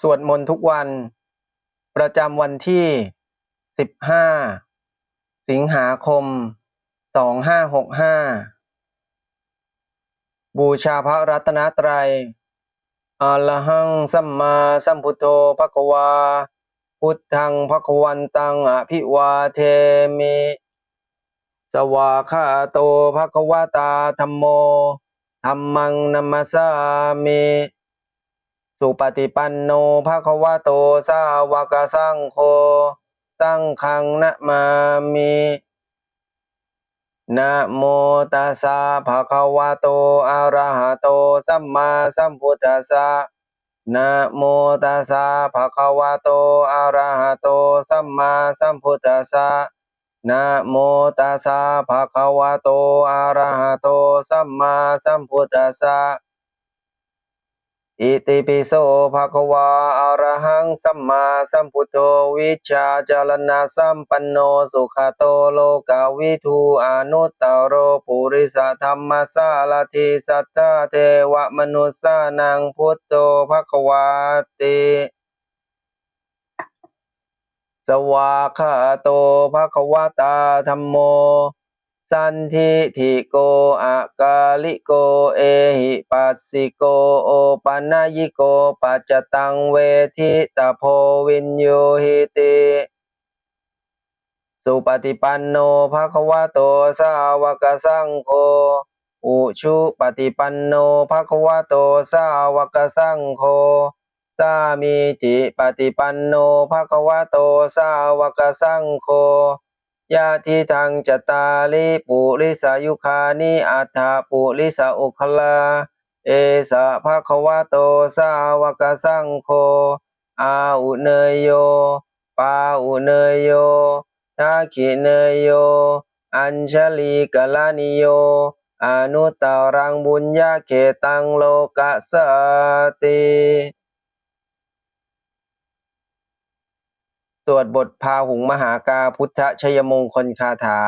สวดมนต์ทุกวัน ประจำวันที่ 15 สิงหาคม 2565 บูชาพระรัตนตรัยอะระหังสัมมาสัมพุทโธภควา พุทธังภควันตังอภิวาเทมิ สวาคาโตภควตาธรรมโมธรรมังนัมมสสามิ สุปฏิปันโนภะคะวะโตสาวกสังโฆสังฆังนะมามินะโมตัสสะภะคะวะโตอะระหะโตสัมมาสัมพุทธัสสะนะโมตัสสะภะคะวะโตอะระหะโตสัมมาสัมพุทธัสสะนะโมตัสสะภะคะวะโตอะระหะโตสัมมาสัมพุทธัสสะ อิติปิโสภะคะวะอะระหังสัมมาสัมพุทโธวิชาจารณะสัมปันโนสุขโตโลกาวิทูอนุตตโรปุริสธรรมสารทิสัทธาเทวมนุสสานังพุทโธภะคะวาติสวาคาโตภะคะวตาธรรมโม สันทิทิโกอากาลิโก เอหิปัสสิโก โอปันญิโก ปัจจตังเวทิตาโพวินโยหิติสุปฏิปันโนภะคะวะโตสาวกสังโฆอุชุปฏิปันโนภะคะวะโตสาวกสังโฆสามีจิปฏิปันโนภะคะวะโตสาวกสังโฆ ยะทิทังจตาลิปุริสายุคานิอัฏฐาปุริสาอุคลา เอสะภะคะวะโตสาวกสังโฆอาอุเนยโย ปาอุเนยโยทักขิเนยโย อัญชลีกลานิโย อนุตตรังบุญญาเขตังโลกัสสติ สวดบทพาหุงมหากาพุทธชยมงคลคาถา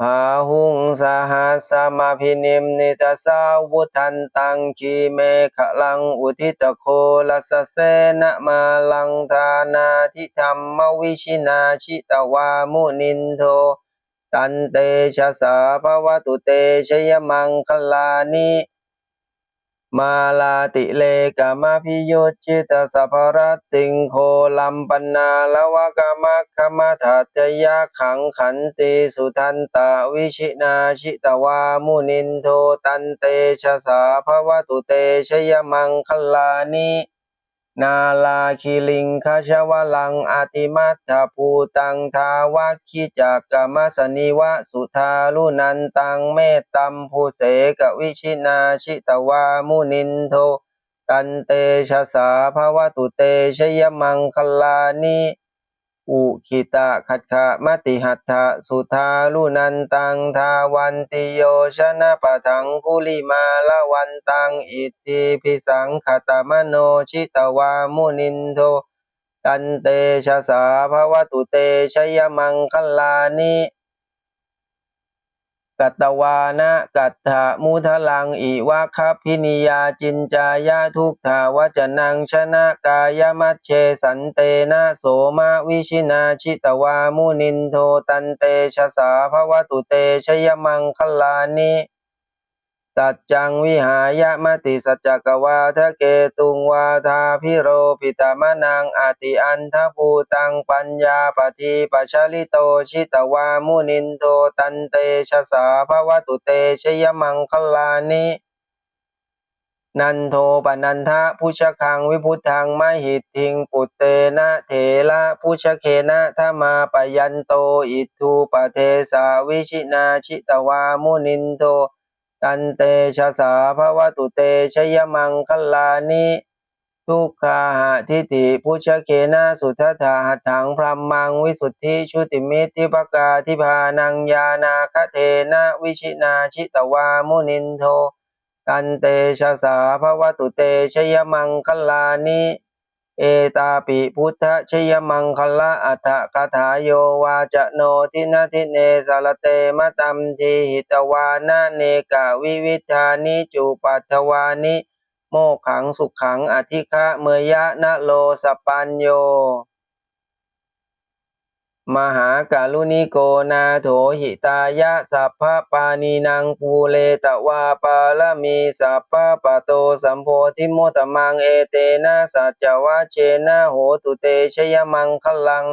พาหุงสหัสมาพินิมนิตาสาวุทันตังชีเมขลังอุทิตโคลัสเสนะมาลังทานาทิธรรมวิชินาชิตวามุนินโท ตันเตชะสาภวตุเตชยมังคลานิ มาลาติเลกามาพิโยจิตาสัพพรติงโคลัมปนาละวะกามะคมาทัตยะขังขันติสุทันตาวิชินาชิตวามุนินโทตันเตชะสาภวตุเตชยมังคลานิ นาลาคิลิงคาชวลังอาติมัตถภูตังทาวัคคิจักกมสนิวะสุทาลุนันตังเมตตัมภูเสกวิชินาชิตวามุนินโท ตันเตชะสาภวตุเตชยมังคลานิ อุคิตะขัดขะมติหัตถะสุทาลุนันตังทาวันติโยชนะปะทังคุลิมาละวันตังอิติพิสังขตมโนชิตวามุนินโทตันเตชะสาภวตุเตชยมังคลานิ กัตตวานะกัตถามุทลังอิวะคัพพินิยาจินจายาทุกขาวจนังชนะกายมัชเชสันเตนะโสมาวิชินาชิตวามุนินโทตันเตชะสาภวตุเตชยมังคลานิ สัจจังวิหายะมติสัจจกวาทะเกตุงวาทาพิโรปิตามนังอติอันทภูตังปัญญาปฏิปัชลิโตชิตวามุนินโทตันเตชะสาภวตุเตชยมังคลานินันโทปนันทะพุชคังวิพุทธังมหิตทิงปุตเตนะเถระพุชเคนะธรรมาปยันโตอิทูปเทสาวิชินาชิตวามุนินโท ตันเตชะสาภวตุเตชยมังคลานิทุกขาหะทิฏฐิพุชเคนะสุทธาหัตถังพรหมังวิสุทธิชุติมิตทิภกาทิพานังยานาคเทนะวิชินาชิตวามุนินโทตันเตชะสาภวตุเตชยมังคลานิ เอตาปิพุทธชยมังคละอัฏฐคาถาโยวาจโนทินาทิเนสารเตมะตัมทีหิตวานาเนกะวิวิธานิจูปัทวานิ โมขังสุขขังอธิฆะเมยะนะโลสปัญโย มหาการุณิโกนาโถหิตายะสัพพะปานีนังปูเลตวาปาลมีสัพพะปะโตสัมโพธิโมตมังเอเตนะสัจจวะเชนะโหตุเตชยมังคลัง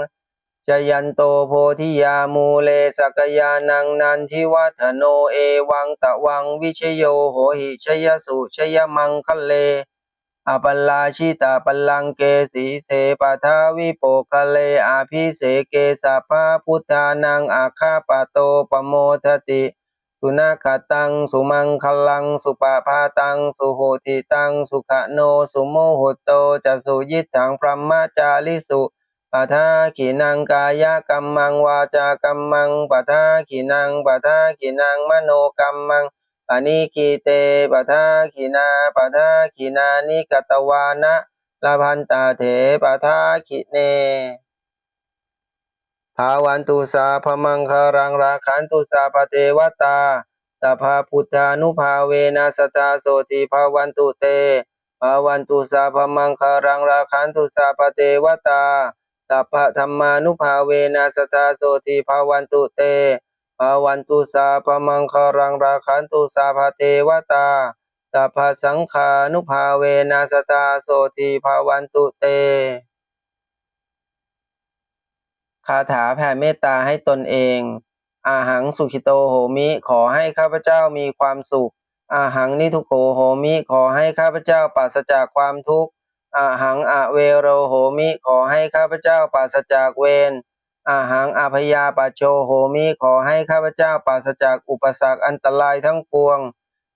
จยันโตโพธิยามูเลสกยานังนันทิวัฒโนเอวังตะวังวิชโยโหหิชยสุชยมังคะเล อปัลลาชิตาปัลลังเกสีเสปทาวิโปคะเลอาภิเสเกสัพพะพุทธานังอาคาปโตปโมทติสุนาคตัง สุมังคลัง สุปภาตัง สุโหติตัง สุขโน สุโมโหโตจะสุยิตถังพรหมจาริสุปทาขีนังกายกัมมังวาจากัมมังปทาขีนังปทาขีนังมโนกัมมัง ปณิคีเตปทาขีนาปทาขีนานิกตวานะลาพันตาเถปทาขีเนภาวันตุสาพมังคารังราคันตุสาปเทวตาสัพพพุทธานุภาเวนัสตาโสติภาวันตุเตภาวันตุสาพมังคารังราคันตุสาปเทวตาสัพพธรรมานุภาเวนัสตาโสติภาวันตุเต ภาวันตุสาพมังคารังราคันตุสาภเทวตาสัพพสังขานุภาเวนัสตาโสติภาวันตุเต คาถาแผ่เมตตาให้ตนเอง อาหังสุขิโตโหมิขอให้ข้าพเจ้ามีความสุข อาหังนิทุโกโหมิขอให้ข้าพเจ้าปราศจากความทุกข์อาหังอเวโรโหมิขอให้ข้าพเจ้าปราศจากเวร อาหังอภยาปโชโหมิขอให้ข้าพเจ้าปราศจากอุปสรรคอันตรายทั้งปวง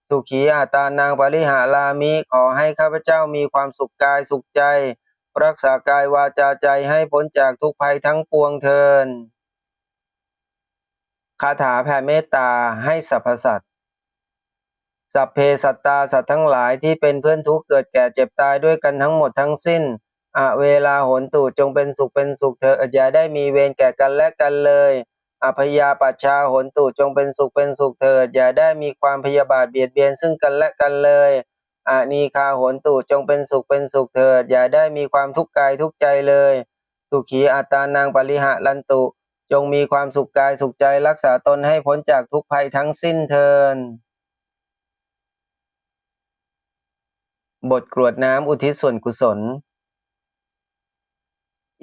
สุขีอาตานางปริหารามิขอให้ข้าพเจ้ามีความสุขกายสุขใจ รักษากายวาจาใจให้พ้นจากทุกภัยทั้งปวงเทินคาถาแผ่เมตตาให้สรรพสัตว์สัพเพสัตตาสัตว์ทั้งหลายที่เป็นเพื่อนทุกเกิดแก่เจ็บตายด้วยกันทั้งหมดทั้งสิ้น อะเวลาหนตูจงเป็นสุขเป็นสุขเถิดอย่าได้มีเวรแก่กันและกันเลยอภยาปัชชาหนตูจงเป็นสุขเป็นสุขเถิดอย่าได้มีความพยาบาทเบียดเบียนซึ่งกันและกันเลยอานีคาหนตูจงเป็นสุขเป็นสุขเถิดอย่าได้มีความทุกข์กายทุกใจเลย สุขีอัตตานางปริหะลันตุ จงมีความสุขกายสุขใจรักษาตนให้พ้นจากทุกภัยทั้งสิ้นเทินบทกรวดน้ำอุทิศส่วนกุศล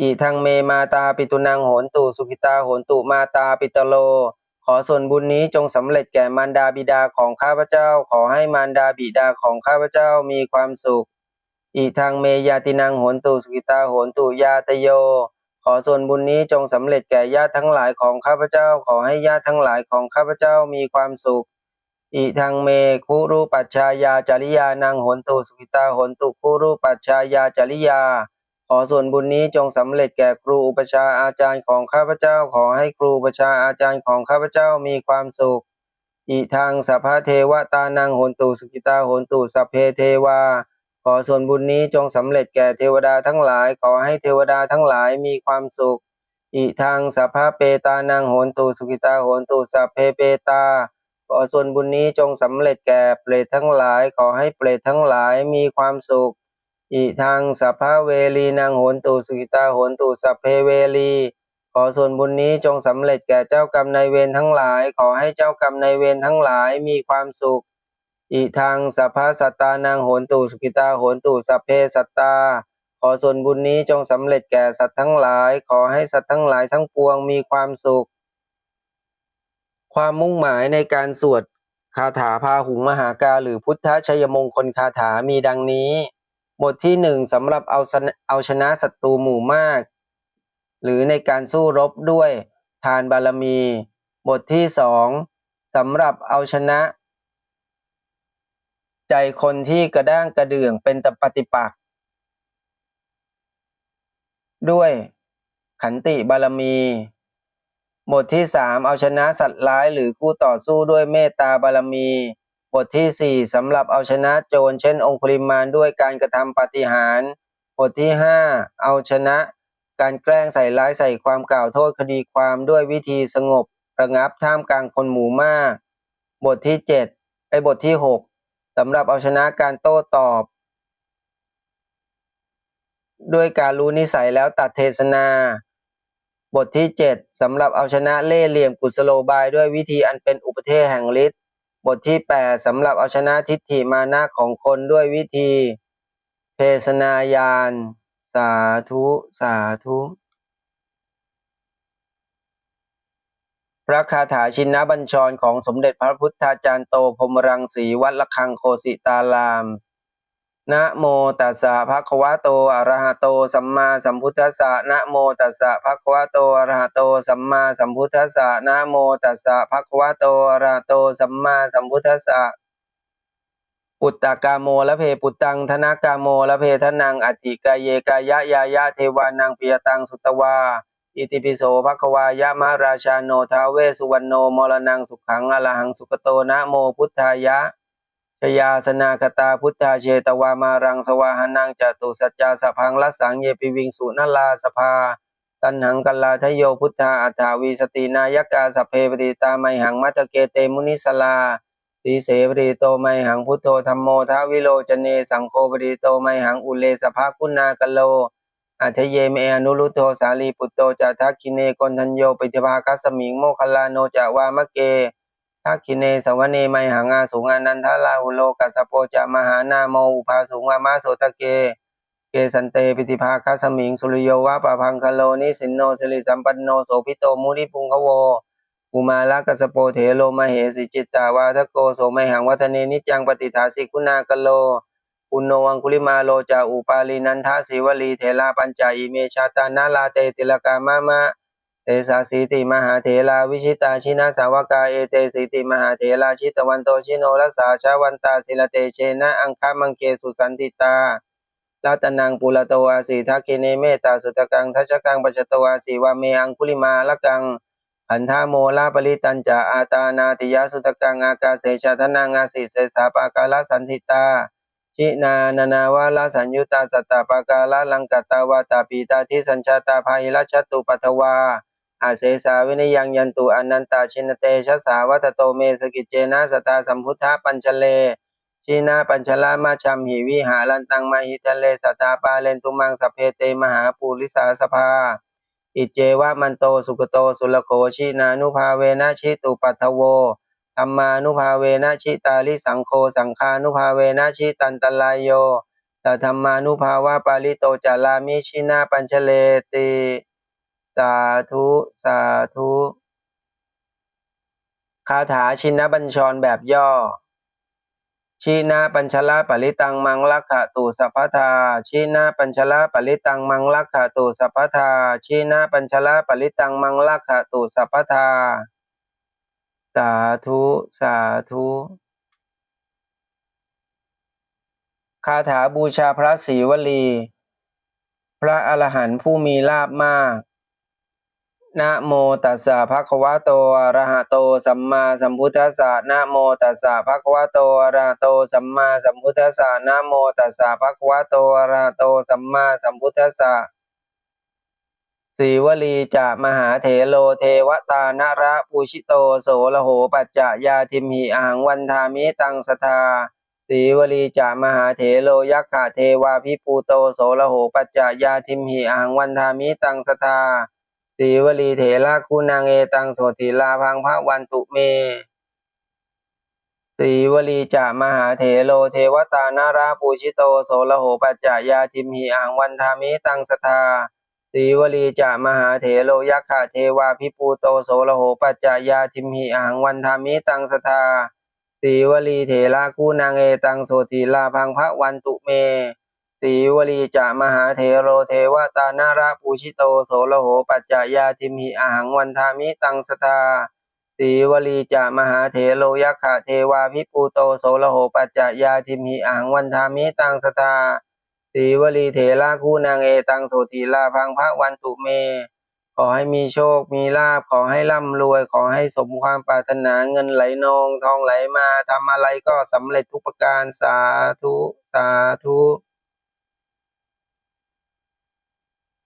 อีทางเมมาตาปิตุนังโหนตุสุขิตาโหนตุมาตาปิตโล ขอส่วนบุญนี้จงสำเร็จแก่มารดาบิดาของข้าพเจ้า ขอให้มารดาบิดาของข้าพเจ้ามีความสุขอีทางเมยาตินังโหนตุสุขิตาโหนตุยาตโย ขอส่วนบุญนี้จงสำเร็จแก่ญาติทั้งหลายของข้าพเจ้า ขอให้ญาติทั้งหลายของข้าพเจ้ามีความสุข อิทังเมคุรุปัชชายาจริยานังโหนตุสุขิตาโหนตุคุรุปัชชายาจริยา อส่วนบุญนี้จงสำเร็จแก่ครูอุปชาอาจารย์ของข้าพเจ้าขอให้ครูอุปชาอาจารย์ของข้าพเจ้ามีความสุข อิทังสัพพะเทวตานังโหนตุสุขิตาโหนตุสัพเพเทวา ขอส่วนบุญนี้จงสำเร็จแก่เทวดาทั้งหลาย ขอให้เทวดาทั้งหลายมีความสุข อิทังสัพพะเปตานังโหนตุสุขิตาโหนตุสัพเพเปตา ขอส่วนบุญนี้จงสำเร็จแก่เปรตทั้งหลาย ขอให้เปรตทั้งหลายมีความสุข อิทังสัพพะเวลีนางโหนตุสุขิตาโหนตุสัพเพเวลีขอส่วนบุญนี้จงสำเร็จแก่เจ้ากรรมนายเวรทั้งหลาย ขอให้เจ้ากรรมนายเวรทั้งหลายมีความสุข อิทังสัพพะสัตตานางโหนตุสุขิตาโหนตุสัพเพสัตตา ขอส่วนบุญนี้จงสำเร็จแก่สัตว์ทั้งหลาย ขอให้สัตว์ทั้งหลายทั้งปวงมีความสุข ความมุ่งหมายในการสวดคาถาพาหุงมหากาหรือพุทธชัยมงคลคาถามีดังนี้ บทที่หนึ่งสำหรับเอาชนะเอาชนะศัตรูหมู่มาก หรือในการสู้รบด้วยทานบารมี บทที่สองสำหรับเอาชนะ ใจคนที่กระด้างกระเดื่องเป็นตปฏิปักษ์ด้วยขันติบารมี บทที่สามเอาชนะสัตว์ร้ายหรือคู่ต่อสู้ด้วยเมตตาบารมี บทที่สี่สำหรับเอาชนะโจรเช่น องคุลิมานด้วยการกระทำปาฏิหารย์บทที่ห้าเอาชนะ การแกล้งใส่ร้ายใส่ความกล่าวโทษคดีความด้วยวิธีสงบ ระงับท่ามกลางคนหมู่มาก บทที่เจ็ดไอ้บทที่หกสำหรับเอาชนะการโต้ตอบ ด้วยการรู้นิสัยแล้วตัดเทศนา บทที่ 7สำหรับเอาชนะเล่เหลี่ยมกุศโลบายด้วยวิธีอันเป็นอุปเทศแห่งฤทธิ บทที่ 8สำหรับเอาชนะทิฏฐิมานะของคนด้วยวิธี เทศนายาน สาธุ สาธุ พระคาถาชินนบัญชรของสมเด็จพระพุทธาจารย์โตพรมรังสีวัดละคังโคสิตาราม นะโมตัสสะภะคะวะโตอะระหะโต สัมมาสัมพุทธัสสะนะโมตัสสะภะคะวะโตอะระหะโต สัมมาสัมพุทธัสสะนะโมตัสสะภะคะวะโตอะระหะโต สัมมาสัมพุทธัสสะปุตตะกาโมละเพปุตตังธนากาโมละเพทนังอติกายเยกายะยายะเทวานังปิยตังสุตวาอิติปิโสภะควายะมะราชาโนทาเวสุวรรณโนมรณังสุขังอรหังสุขโตนะโมพุทธายะ ชยาสนาคตาพุทธาเชตวามารังสวาหานังจตุสัจจาสพังลัสังเยปิวิงสุนลาสภา ตันหังกัลลาทโยพุทธาอัฏฐาวีสตินายกาสเพปริตาไมหังมัตตเกเตมุนิสลาสีเสปริโตไมหังพุทโธธรรมโมทาวิโลจเนสังโฆปริโตไมหังอุเลสภาคุณากโลอัทเยเมอนุรุโธสาลีปุตโตจาทักคิเนกนทัญโยปิฏิภาคัสมิงโมคคลลาโนจาวามะเก ทักขิเนสวเนไมหังอาสุงานันทาลาหุโลกัสโปจามหานาโมอุภาสุงอามาโสตะเก เกสันเตปิติภาคัสมิงสุริโยวะปะพังคโลนิสินโนสิริสัมปันโนโสภิโตมุนิปุงคโวกุมาลกัสโปเถโลมาเหสิจิตตาวาทโกโสไมหังวัฒเนนิจังปฏิทาสิกุณากโลอุณโนวังคุลิมาโลจาอุปาลีนันทาสิวลีเทลาปัญจาอิเมชาตานาลาเตติลกามะมะ เตสาสีติมหาเถลาวิชิตาชินาสาวกาเอเตสีติมหาเถลาชิตวันโตชิโนรัสสาชาวันตาศิลเตเชนะอังคามังเกสุสันติตาลัตนังปุระโตวาสีทักขิเนเมตาสุตกังทัชกังปัจจตวาสีวาเมอังคุลิมาละกังอันธาโมลาปริตันจาอาตานาติยาสุตกังอากาเสชาทนังอาสิเสสาปากาลสันติตาชินานานาวาลาสัญยุตาสตตาปากาลลังกตาวาตาปีตาทิสัญชาตาภายิรัชตุปัทวา อาเสสาวินยังยันตุอนันตาชินเตชะสาวัตโตเมสกิจเจนะสตาสัมพุทธปัญชเลชีนาปัญชลามาชัมหิวิหาลันตังมาหิทะเลสตาปาเลนตุมังสเพเตมหาปูริสาสภา อิเจวะมันโตสุกโตสุลโคชินานุภาเวนะชิตุปัทโวธรรมานุภาเวนะชิตาลิสังโฆสังฆานุภาเวนะชิตันตลายโยสัทธรรมานุภาวะปาลิโตจารามิชินาปัญชเลติ สาธุ สาธุ คาถาชินบัญชรแบบย่อชีนาปัญชละปริตังมังลักขตุสัพพทาชีนาปัญชละปริตังมังลักขตุสัพพทาชีนาปัญชละปริตังมังลักขตุสัพพทา สาธุ สาธุคาถาบูชาพระศรีวลี พระอรหันต์ผู้มีลาภมาก นะโมตัสสะภะคะวะโตอะระหะโต สัมมาสัมพุทธัสสะนะโมตัสสะภะคะวะโตอะระหะโต สัมมาสัมพุทธัสสะนะโมตัสสะภะคะวะโตอะระหะโต สัมมาสัมพุทธัสสะสีวลีจะมหาเถโลเทวตานะระปูชิโตโสละโหปัจจะยาทิมหิอังวันทามิตังสทาสีวลีจามหาเถโลยักขะเทวาพิปูโตโสละโหปัจจายาทิมหิอังวันทามิตังสทา สีวลีเถระคุณนางเอตังโสติลาพังพระวันตุเมสีวลีจามหาเถโลเทวตานาราปูชิโตโสละโหปัจจายาทิมหิอังวันทามิตังสทาสีวลีจามหาเถโลยักขะเทวาพิปูโตโสละโหปัจจายาทิมหิอังวันทามิตังสทาสีวลีเถระกูนางเอตังโสติลาพังพระวันตุเม สีวลีจะมหาเถโรเทวตานาราปูชิโตโสละโหปัจจายาทิมหิอาหังวันทามิตังสทาสีวลีจะมหาเถโลยักขะเทวาพิปูโตโสละโหปัจจายาทิมหิอาหังวันทามิตังสทาสีวลีเถระคู่นางเอตังโสติลาพังพระวันตุเม ขอให้มีโชคมีลาภขอให้ร่ำรวย ขอให้สมความปรารถนาเงินไหลนอง ทองไหลมาทำอะไรก็สำเร็จทุกประการสาธุ สาธุ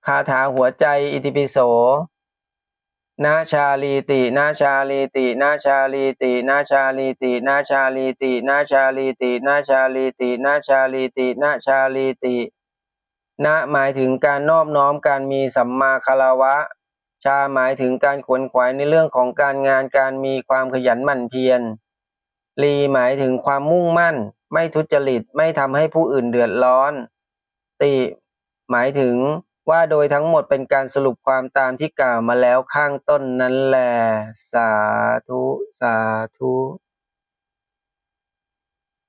คาถาหัวใจอิติปิโสนาชาลีตินาชาลีตินาชาลีตินาชาลีตินาชาลีตินาชาลีตินาชาลีตินาชาลีตินาชาลีตินะหมายถึงการนอบน้อมการมีสัมมาคารวะ ชาหมายถึงการขวนขวายในเรื่องของการงานการมีความขยันหมั่นเพียรลีหมายถึงความมุ่งมั่น ไม่ทุจริตไม่ทำให้ผู้อื่นเดือดร้อน ติ หมายถึง ว่าโดยทั้งหมดเป็นการสรุปความตามที่กล่าวมาแล้วข้างต้นนั้นแหละสาธุ สาธุ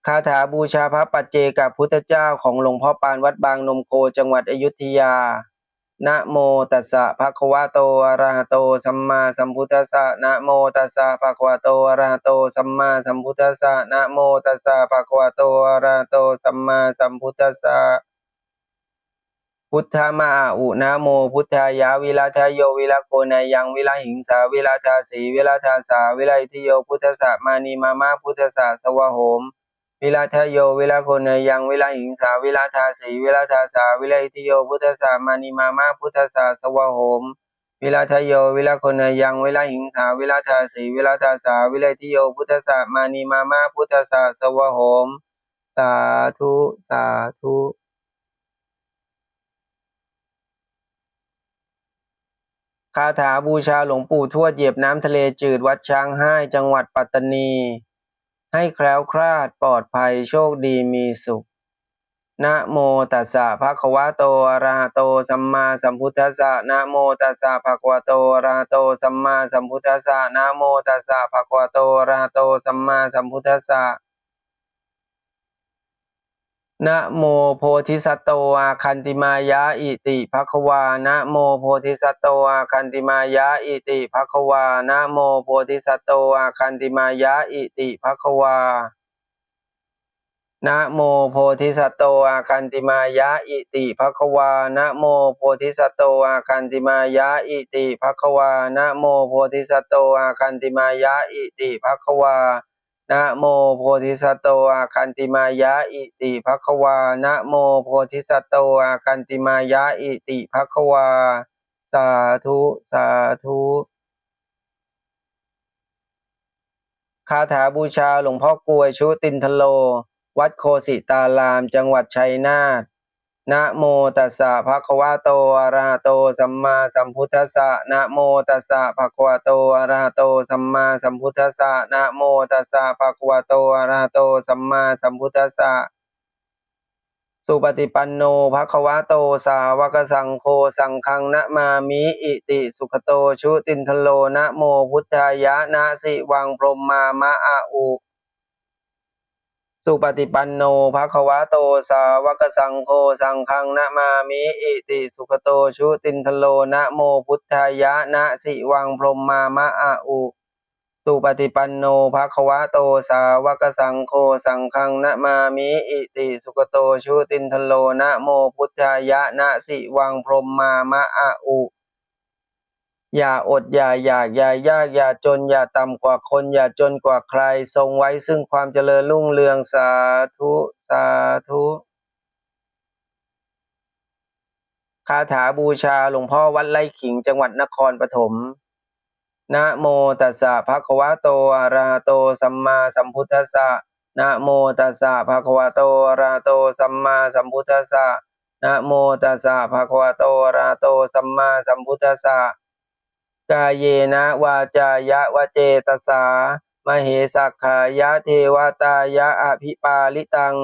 คาถาบูชาพระปัจเจกับพุทธเจ้าของหลวงพ่อปานวัดบางนมโคจังหวัดอยุธยา นะโมตัสสะภะคะวะโตอะระหะโต สัมมาสัมพุทธัสสะ นะโมตัสสะภะคะวะโตอะระหะโต สัมมาสัมพุทธัสสะ นะโมตัสสะภะคะวะโตอะระหะโต สัมมาสัมพุทธัสสะ พุทธมาอุนะโม พุทธายาวิลาทายโยวิลาโกนายังวิลาหิงสาวิลาทาสีวิลาทาสาวิลาทิโยพุทธสะมานีมามาพุทธสะสวะโหม วิลาทายโยวิลาโกนายังวิลาหิงสาวิลาทาสีวิลาทาสาวิลาทิโยพุทธสะมานีมามาพุทธสะสวะโหม วิลาทายโยวิลาโกนายังวิลาหิงสาวิลาทาสีวิลาทาสาวิลาทิโยพุทธสะมานีมามาพุทธสะสวะโหม สาธุสาธุ คาถาบูชาหลวงปู่ทวดเหยียบน้ำทะเลจืดวัดช้างให้จังหวัดปัตตานี ให้แคล้วคลาดปลอดภัยโชคดีมีสุข นะโมตัสสะภะคะวะโตอะระหะโตสัมมาสัมพุทธัสสะนะโมตัสสะภะคะวะโตอะระหะโตสัมมาสัมพุทธัสสะนะโมตัสสะภะคะวะโตอะระหะโตสัมมาสัมพุทธัสสะ นะโมโพธิสัตโตอาคันติมายะอิติภควานะโมโพธิสัตโตอาคันติมายะอิติภควานะโมโพธิสัตโตอาคันติมายะอิติภควานะโมโพธิสัตโตอาคันติมายะอิติภควานะโมโพธิสัตโตอาคันติมายะอิติภควานะโมโพธิสัตโตอาคันติมายะอิติภควา นะโมโพธิสัตโตอาคันติมายะอิติภควานะโมโพธิสัตโตอาคันติมายะอิติภควา สาธุสาธุคาถาบูชาหลวงพ่อกลวยชุตินทโล วัดโคสิตารามจังหวัดชัยนาท นะโมตัสสะภะคะวะโตอะระหะโตสัมมาสัมพุทธัสสะนะโมตัสสะภะคะวะโตอะระหะโตสัมมาสัมพุทธัสสะนะโมตัสสะภะคะวะโตอะระหะโตสัมมาสัมพุทธัสสะสุปฏิปันโนภะคะวะโตสาวกสังโฆสังฆังนะมามิอิติสุขโตชุตินทโลนะโมพุทธายะนะสิวังพรหมามะอาอุ สุปฏิปันโนภะคะวะโตสาวกสังโฆสังฆังนะมามิอิติสุขโตชุตินทโลนะโมพุทธายะนะสิวังพรหมามะอาอุสุปฏิปันโนภะคะวะโตสาวกสังโฆสังฆังนะมามิอิติสุขโตชุตินทโลนะโมพุทธายะนะสิวังพรหมามะอาอุ อย่าอดอย่าอยากอย่ายากอย่าจนอย่าต่ำกว่าคนอย่าจนกว่าใคร ทรงไว้ซึ่งความเจริญรุ่งเรืองสาธุสาธุคาถาบูชาหลวงพ่อวัดไร่ขิงจังหวัดนครปฐมนะโมตัสสะภะคะวะโตอะระหะโตสัมมาสัมพุทธัสสะนะโมตัสสะภะคะวะโตอะระหะโตสัมมาสัมพุทธัสสะนะโมตัสสะภะคะวะโตอะระหะโตสัมมาสัมพุทธัสสะ กายเยนะวาจายะวะเจตสามเหสักขายะเทวตายะอภิปาลิตัง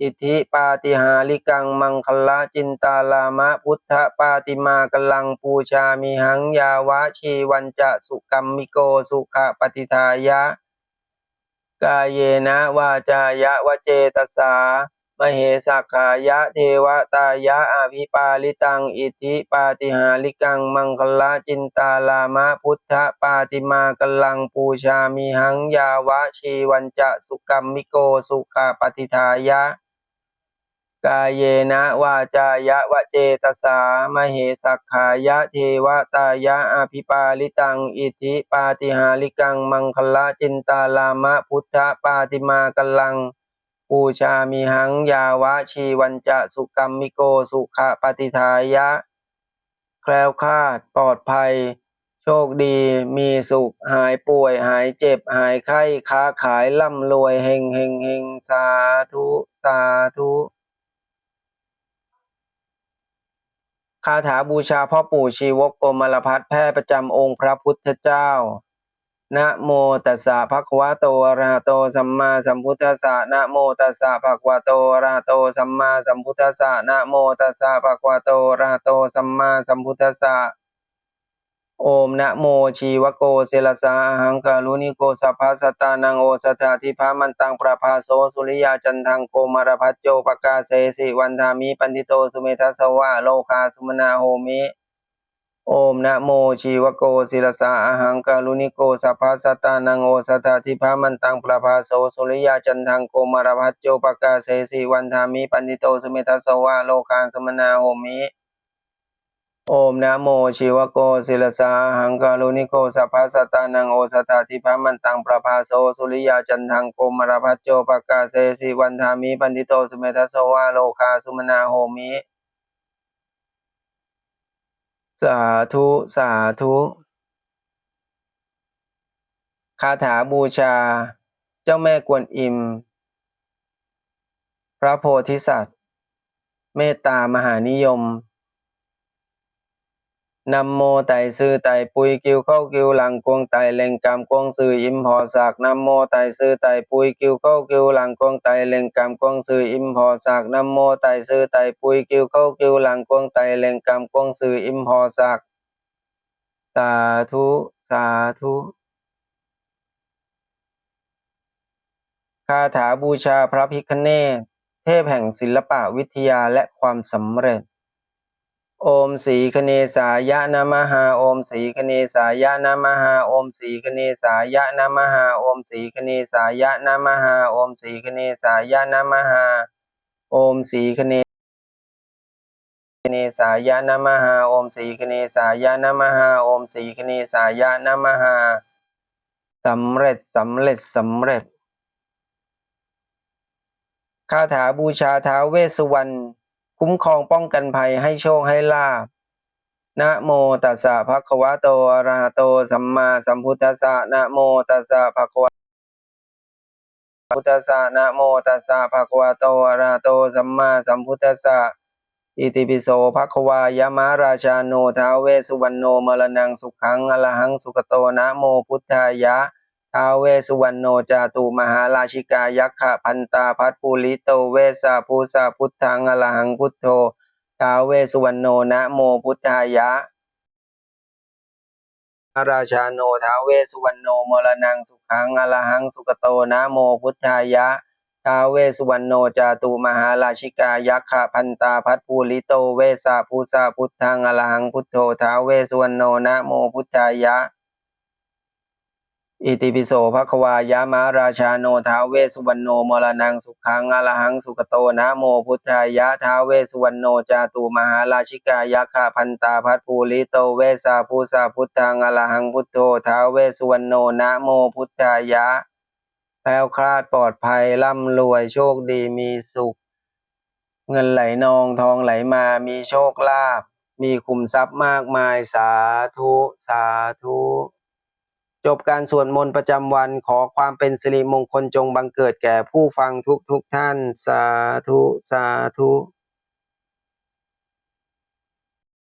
อิทิปาติหาริกังมังคละจินตาลามะพุทธปาติมากลังปูชามิหังยาวะชีวันจะสุกัมมิโกสุขปฏิทายะ กายเยนะวาจายะวะเจตสา มเหสักขายะเทวตายะอภิปาลิตัง อิทิปาติหาริกัง มังคละจินตาลามะพุทธปาติมากลังปูชามิหังยาวะชีวันจะสุกัมมิโกสุขปฏิทายะ กายเยนะวาจายะวะเจตสามเหสักขายะเทวตายะอภิปาลิตัง อิทิปาติหาริกัง มังคละจินตาลามะพุทธปาติมากลัง ปูชามิหังยาวะชีวันจะสุกัมมิโกสุขะปฏิทายะ แคล้วคลาดปลอดภัย โชคดีมีสุขหายป่วยหายเจ็บหายไข้ค้าขายร่ำรวยเฮงเฮงเฮงสาธุสาธุคาถาบูชาพ่อปู่ชีวกโกมลพัฒแพร่ประจำองค์พระพุทธเจ้า นะโมตัสสะภะคะวะโตอะระหะโตสัมมาสัมพุทธัสสะนะโมตัสสะภะคะวะโตอะระหะโตสัมมาสัมพุทธัสสะนะโมตัสสะภะคะวะโตอะระหะโตสัมมาสัมพุทธัสสะโอมนะโมชีวโกเสลสาหังกาลุนิโกสัพพะสตานังโอสถาธิพามันตังประภาโสสุริยาจันทังโกมารพัจโจปกาเสสิวันธามิปันติโตสุเมทัสสวะโลคาสุมนาโหมิ โอมนะโมชีวโกศิลสาอาหังกาลุนิโกสัพพะสตตานังโอสถาธิพามันตังประภาโสสุริยาจันทังโกมารพัจโจปกาเสสิวันธามิปันติโตสุเมทัสวะโลคาสุมนาโหมิโอมนะโมชีวโกศิลสาหังกาลุนิโกสัพพะสตตานังโอสถาธิพามันตังประภาโสสุริยาจันทังโกมารพัจโจปกาเสสิวันธามิปันติโตสุเมทัสวะโลคาสุมนาโหมิ สาธุ สาธุ คาถาบูชา เจ้าแม่กวนอิม พระโพธิสัตว์ เมตตามหานิยม นำโมไตซื่อไตปุยกิวเข้ากิวหลังกวงไตเล็งกำกวงสื่ออิมพอสักนำโมไตซื่อไตปุยกิวเข้ากิวหลังกวงไตเล็งกำกวงสื่ออิมพอสักนำโมไตซื่อไตปุยกิวเข้ากิวหลังกวงไตเล็งกำกวงสื่ออิมพอสักสาธุสาธุคาถาบูชาพระพิคเนศเทพแห่งศิลปะวิทยาและความสำเร็จ โอมสีคเนสายะนะมหาโอมสีคเนสายะนะมหาโอมสีคเนสายะนะมหาโอมสีคเนสายะนะมหาโอมสีคเนสายะนะมหาโอมสีคเนคเนสายะนะมหาโอมสีคเนสายะนะมหาโอมสีคเนสายะนะมหาสำเร็จสำเร็จสำเร็จคาถาบูชาท้าเวสสุวรรณ คุ้มครองป้องกันภัยให้โชคให้ลาบนะโมตัสสะภะคะวะโตอะระหะโตสัมมาสัมพุทธัสสะนะโมตัสสะภะคะวะพุทธัสสะนะโมตัสสะภะคะวะโตอะระหะโตสัมมาสัมพุทธัสสะอิติปิโสภะคะวายามะราชาโนท้าเวสสุวรรณโนมรณังสุขังอรหังสุขโตนะโมพุทธายะ ท้าเวสุวรรณโนจาตุมหาราชิกายักขะพันตาพัทภูริโตเวสาภูสาพุทธังอรหังพุทโธท้าเวสุวรรณโนนะโมพุทธายะพระราชาโนท้าเวสุวรรณโนมรณังสุขังอรหังสุขโตนะโมพุทธายะท้าเวสุวรรณโนจาตุมหาราชิกายักขะพันตาพัทภูริโตเวสาภูสาพุทธังอรหังพุทโธท้าเวสุวรรณโนนะโมพุทธายะ อิติปิโสภควายามะราชาโนท้าเวสุวรรณโนมรณังสุขังอรหังสุขโตนะโมพุทธายะท้าเวสุวรรณโนจาตุมหาราชิกายักขะพันตาพัทภูริโตเวสาภูสาพุทธังอรหังพุทโธท้าเวสสุวรรณโนนะโมพุทธายะแคล้วคลาดปลอดภัยร่ำรวยโชคดีมีสุข เงินไหลนองทองไหลมามีโชคลาภมีคุมทรัพย์มากมายสาธุสาธุ จบการสวดมนต์ประจำวันขอความเป็นสิริมงคลจงบังเกิดแก่ผู้ฟังทุกทุกๆท่าน สาธุ สาธุ